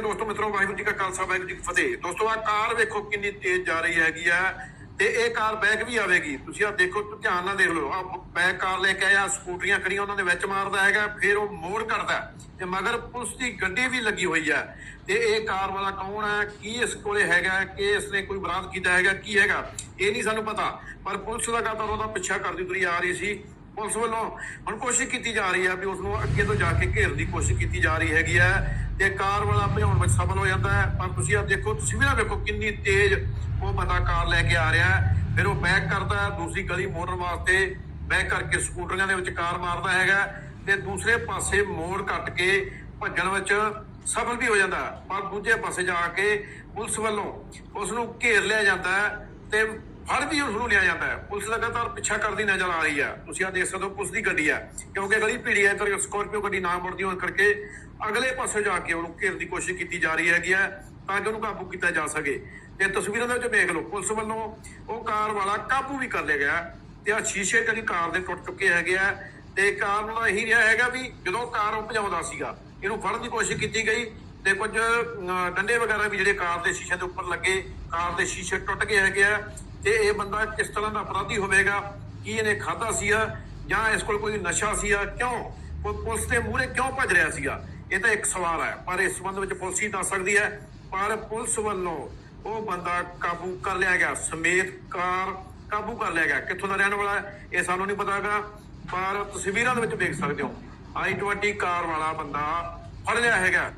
ਦੋਸਤੋ ਮਿੱਤਰੋ ਵਾਹਿਗੁਰੂ ਜੀ ਕਾ ਖਾਲਸਾ, ਵਾਹਿਗੁਰੂ ਜੀ ਕੀ ਫਤਿਹ। ਦੋਸਤੋ ਆ ਕਾਰ ਵੇਖੋ ਕਿੰਨੀ ਤੇਜ਼ ਜਾ ਰਹੀ ਹੈਗੀ ਆ ਤੇ ਇਹ ਕਾਰ ਬੈਕ ਵੀ ਆਵੇਗੀ। ਤੁਸੀਂ ਆ ਦੇਖੋ, ਧਿਆਨ ਨਾਲ ਦੇਖ ਲਓ। ਆ ਬੈਕ ਕਾਰ ਲੈ ਕੇ ਆਇਆ, ਸਕੂਟਰੀਆਂ ਖੜੀਆਂ, ਉਹਨਾਂ ਦੇ ਵਿੱਚ ਮਾਰਦਾ ਹੈਗਾ, ਫਿਰ ਉਹ ਮੋੜ ਕਰਦਾ ਤੇ ਮਗਰ ਪੁਲਿਸ ਦੀ ਗੱਡੀ ਵੀ ਲੱਗੀ ਹੋਈ ਹੈ ਤੇ ਇਹ ਕਾਰ ਵਾਲਾ ਕੌਣ ਹੈ ਕੀ ਇਸ ਕੋਲੇ ਹੈਗਾ? ਕਿ ਇਸ ਨੇ ਕੋਈ ਬਰਾਮਦ ਕੀਤਾ ਹੈਗਾ? ਕੀ ਹੈਗਾ? ਇਹ ਨਹੀਂ ਸਾਨੂੰ ਪਤਾ। ਪਰ ਪੁਲਿਸ ਲਗਾਤਾਰ ਉਹਦਾ ਪਿੱਛਾ ਕਰਦੀ ਤੁਰੀ ਆ ਰਹੀ ਸੀ। ਪੁਲਿਸ ਵੱਲੋਂ ਹੁਣ ਕੋਸ਼ਿਸ਼ ਕੀਤੀ ਜਾ ਰਹੀ ਹੈ ਵੀ ਉਸ ਨੂੰ ਅੱਗੇ ਤੋਂ ਜਾ ਕੇ ਘੇਰਨ ਦੀ ਕੋਸ਼ਿਸ਼ ਕੀਤੀ ਜਾ ਰਹੀ ਹੈਗੀ ਹੈ ਤੇ ਕਾਰ ਵਾਲਾ ਭਜਾਉਣ ਵਿੱਚ ਸਫਲ ਹੋ ਜਾਂਦਾ ਹੈ। ਪਰ ਤੁਸੀਂ ਆ ਦੇਖੋ, ਤੁਸੀਂ ਵੀ ਨਾ ਵੇਖੋ ਕਿੰਨੀ ਤੇਜ਼ ਉਹ ਬੰਦਾ ਕਾਰ ਲੈ ਕੇ ਆ ਰਿਹਾ ਹੈ। ਫਿਰ ਉਹ ਬੈਕ ਕਰਦਾ ਦੂਸਰੀ ਗਲੀ ਮੋੜਨ ਵਾਸਤੇ ਬੈਕ ਕਰਕੇ ਸਕੂਟਰੀਆਂ ਦੇ ਵਿੱਚ ਕਾਰ ਮਾਰਦਾ ਹੈਗਾ ਤੇ ਦੂਸਰੇ ਪਾਸੇ ਮੋੜ ਕੱਟ ਕੇ ਭੱਜਣ ਵਿੱਚ ਸਫਲ ਵੀ ਹੋ ਜਾਂਦਾ ਪਰ ਦੂਜੇ ਪਾਸੇ ਜਾ ਕੇ ਪੁਲਿਸ ਵੱਲੋਂ ਉਸ ਨੂੰ ਘੇਰ ਲਿਆ ਜਾਂਦਾ ਹੈ ਤੇ ਫੜ ਵੀ ਉਸ ਲਿਆ ਜਾਂਦਾ ਹੈ। ਪੁਲਿਸ ਲਗਾਤਾਰ ਪਿੱਛਾ ਕਰਦੀ ਨਜ਼ਰ ਆ ਰਹੀ ਹੈ। ਤੁਸੀਂ ਆ ਦੇਖ ਸਕਦੇ ਹੋ ਪੁਲਿਸ ਦੀ ਗੱਡੀ ਹੈ। ਕਿਉਂਕਿ ਗਲੀ ਭੀੜੀ ਹੈ ਤੇ ਸਕਾਰਪੀਓ ਗੱਡੀ ਨਾ ਮੁੜਦੀ ਹੋਣ ਕਰਕੇ ਅਗਲੇ ਪਾਸੇ ਜਾ ਕੇ ਉਹਨੂੰ ਘੇਰਨ ਦੀ ਕੋਸ਼ਿਸ਼ ਕੀਤੀ ਜਾ ਰਹੀ ਹੈਗੀ ਹੈ ਤਾਂ ਕਿ ਉਹਨੂੰ ਕਾਬੂ ਕੀਤਾ ਜਾ ਸਕੇ। ਤੇ ਤਸਵੀਰਾਂ ਦੇ ਵਿੱਚ ਦੇਖ ਲਓ, ਪੁਲਿਸ ਵੱਲੋਂ ਉਹ ਕਾਰ ਵਾਲਾ ਕਾਬੂ ਵੀ ਕਰ ਲਿਆ ਗਿਆ ਤੇ ਆ ਸ਼ੀਸ਼ੇ ਜਿਹੜੀ ਕਾਰ ਦੇ ਟੁੱਟ ਚੁੱਕੇ ਹੈਗੇ ਆ ਤੇ ਕਾਰ ਨਾਲ ਇਹੀ ਰਿਹਾ ਹੈਗਾ ਵੀ ਜਦੋਂ ਕਾਰ ਉਹ ਭਜਾਉਂਦਾ ਸੀਗਾ, ਇਹਨੂੰ ਫੜਨ ਦੀ ਕੋਸ਼ਿਸ਼ ਕੀਤੀ ਗਈ। ਤੇ ਕੁਝ ਅਹ, ਡੰਡੇ ਵਗੈਰਾ ਵੀ ਜਿਹੜੇ ਕਾਰ ਦੇ ਸ਼ੀਸ਼ੇ ਦੇ ਉੱਪਰ ਲੱਗੇ ਕਾਰ ਦੇ ਸ਼ੀਸ਼ੇ ਟੁੱਟ ਗਏ ਹੈਗੇ ਆ ਤੇ ਇਹ ਬੰਦਾ ਕਿਸ ਤਰ੍ਹਾਂ ਦਾ ਅਪਰਾਧੀ ਹੋਵੇਗਾ ਕੀ ਇਹਨੇ ਖਾਦਾ ਸੀਗਾ ਜਾਂ ਇਸ ਕੋਲ ਕੋਈ ਨਸ਼ਾ ਸੀਗਾ ਕਿਉਂ? ਪੁਲਿਸ ਦੇ ਮੂਹਰੇ ਕਿਉਂ ਭੱਜ ਰਿਹਾ ਸੀਗਾ? ਇਹ ਤਾਂ ਇੱਕ ਸਵਾਲ ਹੈ ਪਰ ਇਸ ਸੰਬੰਧ ਵਿੱਚ ਪੁਲਿਸ ਹੀ ਦੱਸ ਸਕਦੀ ਹੈ ਪਰ ਪੁਲਿਸ ਵੱਲੋਂ ਉਹ ਬੰਦਾ ਕਾਬੂ ਕਰ ਲਿਆ ਗਿਆ ਸਮੇਤ ਕਾਰ ਕਾਬੂ ਕਰ ਲਿਆ ਗਿਆ। ਕਿੱਥੋਂ ਦਾ ਰਹਿਣ ਵਾਲਾ ਹੈ ਇਹ ਸਾਨੂੰ ਨਹੀਂ ਪਤਾਗਾ ਪਰ ਤਸਵੀਰਾਂ ਦੇ ਵਿੱਚ ਦੇਖ ਸਕਦੇ ਹੋ। I20 ਕਾਰ ਵਾਲਾ ਬੰਦਾ ਫੜ ਲਿਆ ਹੈਗਾ।